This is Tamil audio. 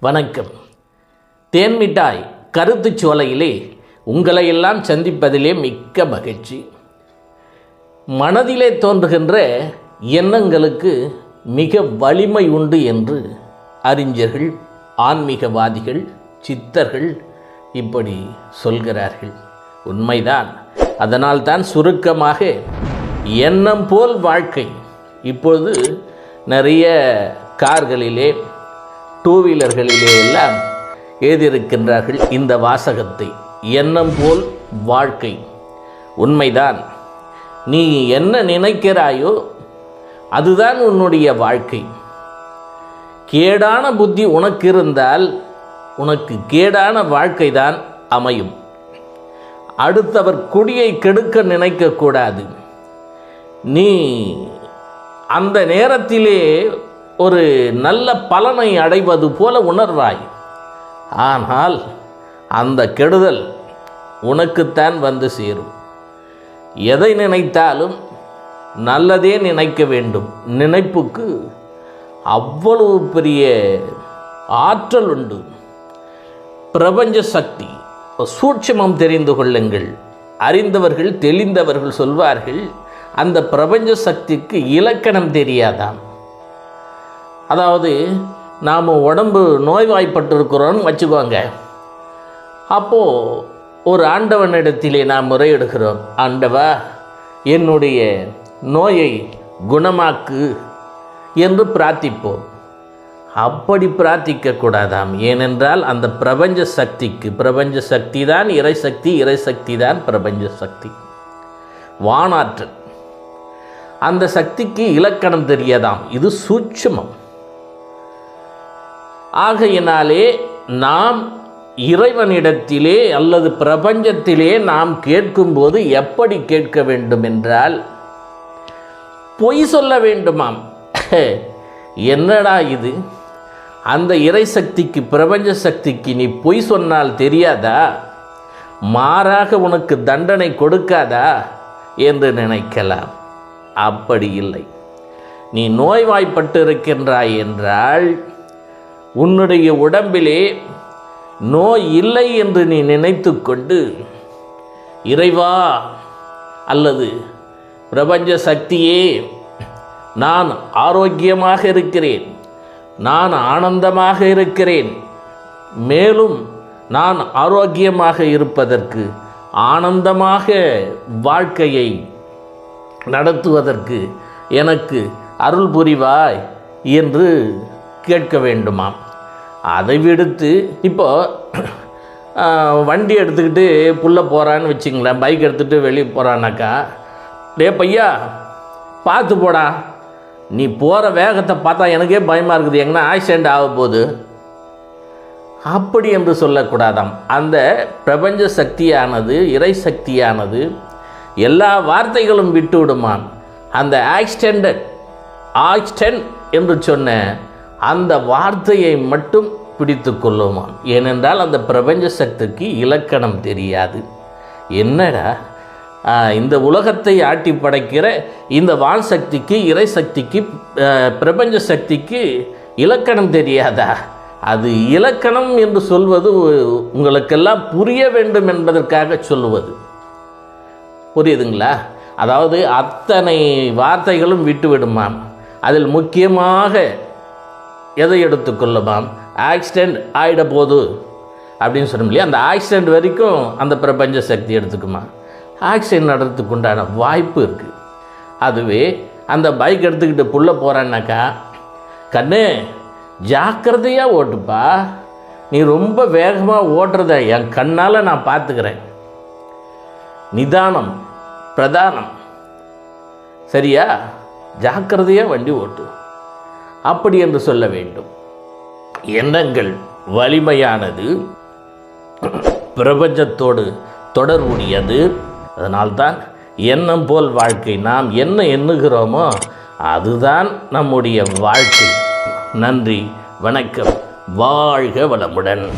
வணக்கம். தேன்மிட்டாய் கருத்துச் சோலையிலே உங்களை எல்லாம் சந்திப்பதிலே மிக்க மகிழ்ச்சி. மனதிலே தோன்றுகின்ற எண்ணங்களுக்கு மிக வலிமை உண்டு என்று அறிஞர்கள் ஆன்மீகவாதிகள் சித்தர்கள் இப்படி சொல்கிறார்கள். உண்மைதான். அதனால்தான் சுருக்கமாக எண்ணம் போல் வாழ்க்கை. இப்பொழுது நிறைய கார்களிலே டூ வீலர்களிலே எல்லாம் எழுதியிருக்கின்றார்கள் இந்த வாசகத்தை எண்ணம் போல் வாழ்க்கை. உண்மைதான். நீ என்ன நினைக்கிறாயோ அதுதான் உன்னுடைய வாழ்க்கை. கேடான புத்தி உனக்கு இருந்தால் உனக்கு கேடான வாழ்க்கை தான் அமையும். அடுத்தவர் குடியை கெடுக்க நினைக்கக்கூடாது. நீ அந்த நேரத்திலே ஒரு நல்ல பலனை அடைவது போல உணர்வாய். ஆனால் அந்த கெடுதல் உனக்குத்தான் வந்து சேரும். எதை நினைத்தாலும் நல்லதே நினைக்க வேண்டும். நினைப்புக்கு அவ்வளவு பெரிய ஆற்றல் உண்டு. பிரபஞ்ச சக்தி சூட்சமம் தெரிந்து கொள்ளுங்கள். அறிந்தவர்கள் தெளிந்தவர்கள் சொல்வார்கள் அந்த பிரபஞ்ச சக்திக்கு இலக்கணம் தெரியாதாம். அதாவது நாம் உடம்பு நோய்வாய்ப்பட்டிருக்கிறோன்னு வச்சுக்கோங்க. அப்போது ஒரு ஆண்டவனிடத்திலே நாம் முறையிடுகிறோம். ஆண்டவா என்னுடைய நோயை குணமாக்கு என்று பிரார்த்திப்போம். அப்படி பிரார்த்திக்கக்கூடாதாம். ஏனென்றால் அந்த பிரபஞ்ச சக்திக்கு பிரபஞ்ச சக்தி தான் இறை சக்தி இறை சக்தி தான் பிரபஞ்ச சக்தி. வானாற்றல். அந்த சக்திக்கு இலக்கணம் தெரியாதாம். இது சூட்சுமம். ஆகையினாலே நாம் இறைவனிடத்திலே அல்லது பிரபஞ்சத்திலே நாம் கேட்கும்போது எப்படி கேட்க வேண்டும் என்றால் பொய் சொல்ல வேண்டுமாம். என்னடா இது? அந்த இறை சக்திக்கு பிரபஞ்ச சக்திக்கு நீ பொய் சொன்னால் தெரியாதா? மாறாக உனக்கு தண்டனை கொடுக்காதா? என்று நினைக்கலாம். அப்படி இல்லை. நீ நோய்வாய்ப்பட்டு இருக்கின்றாய் என்றால் உன்னுடைய உடம்பிலே நோய் இல்லை என்று நீ நினைத்து கொண்டு இறைவா அல்லது பிரபஞ்ச சக்தியே நான் ஆரோக்கியமாக இருக்கிறேன் நான் ஆனந்தமாக இருக்கிறேன் மேலும் நான் ஆரோக்கியமாக இருப்பதற்கு ஆனந்தமாக வாழ்க்கையை நடத்துவதற்கு எனக்கு அருள் புரிவாய் என்று கேட்க வேண்டுமாம். அதை விடுத்து இப்போ வண்டி எடுத்துக்கிட்டு புள்ள போகிறான்னு வச்சுங்களேன் பைக் எடுத்துகிட்டு வெளியே போகிறான்னாக்கா டே பையா பார்த்து போடா. நீ போகிற வேகத்தை பார்த்தா எனக்கே பயமாக இருக்குது. எங்கன்னா ஆக்சிடெண்ட் ஆக போகுது அப்படி என்று சொல்லக்கூடாதாம். அந்த பிரபஞ்ச சக்தியானது இறை சக்தியானது எல்லா வார்த்தைகளும் விட்டு விடுமான் அந்த ஆக்சிடெண்டட் ஆக்சிடென்ட் என்று சொன்ன அந்த வார்த்தையை மட்டும் பிடித்து கொள்ளுமாம். ஏனென்றால் அந்த பிரபஞ்ச சக்திக்கு இலக்கணம் தெரியாது. என்னடா? இந்த உலகத்தை ஆட்டி படைக்கிற இந்த வான் சக்திக்கு இறை சக்திக்கு பிரபஞ்ச சக்திக்கு இலக்கணம் தெரியாதா? அது இலக்கணம் என்று சொல்வது உங்களுக்கெல்லாம் புரிய வேண்டும் என்பதற்காக சொல்லுவது. புரியுதுங்களா? அதாவது அத்தனை வார்த்தைகளும் விட்டுவிடுமாம். அதில் முக்கியமாக எதை எடுத்துக்கொள்ளுமாம் ஆக்சிடெண்ட் ஆகிட போது அப்படின்னு சொன்னோம் இல்லையா? அந்த ஆக்சிடெண்ட் வரைக்கும் அந்த பிரபஞ்ச சக்தி எடுத்துக்குமா? ஆக்சிடென்ட் நடத்துக்கு உண்டான வாய்ப்பு இருக்குது அதுவே அந்த பைக் எடுத்துக்கிட்டு புள்ள போகிறான்னாக்கா கண்ணு ஜாக்கிரதையாக ஓட்டுப்பா. நீ ரொம்ப வேகமாக ஓட்டுறத என் கண்ணால் நான் பார்த்துக்கிறேன் நிதானம் பிரதானம். சரியா? ஜாக்கிரதையாக வண்டி ஓட்டு. அப்படி என்று சொல்ல வேண்டும். எண்ணங்கள் வலிமையானது பிரபஞ்சத்தோடு தொடர்புடையது. அதனால்தான் எண்ணம் போல் வாழ்க்கை நாம் என்ன எண்ணுகிறோமோ அதுதான் நம்முடைய வாழ்க்கை. நன்றி வணக்கம் வாழ்க வளமுடன்.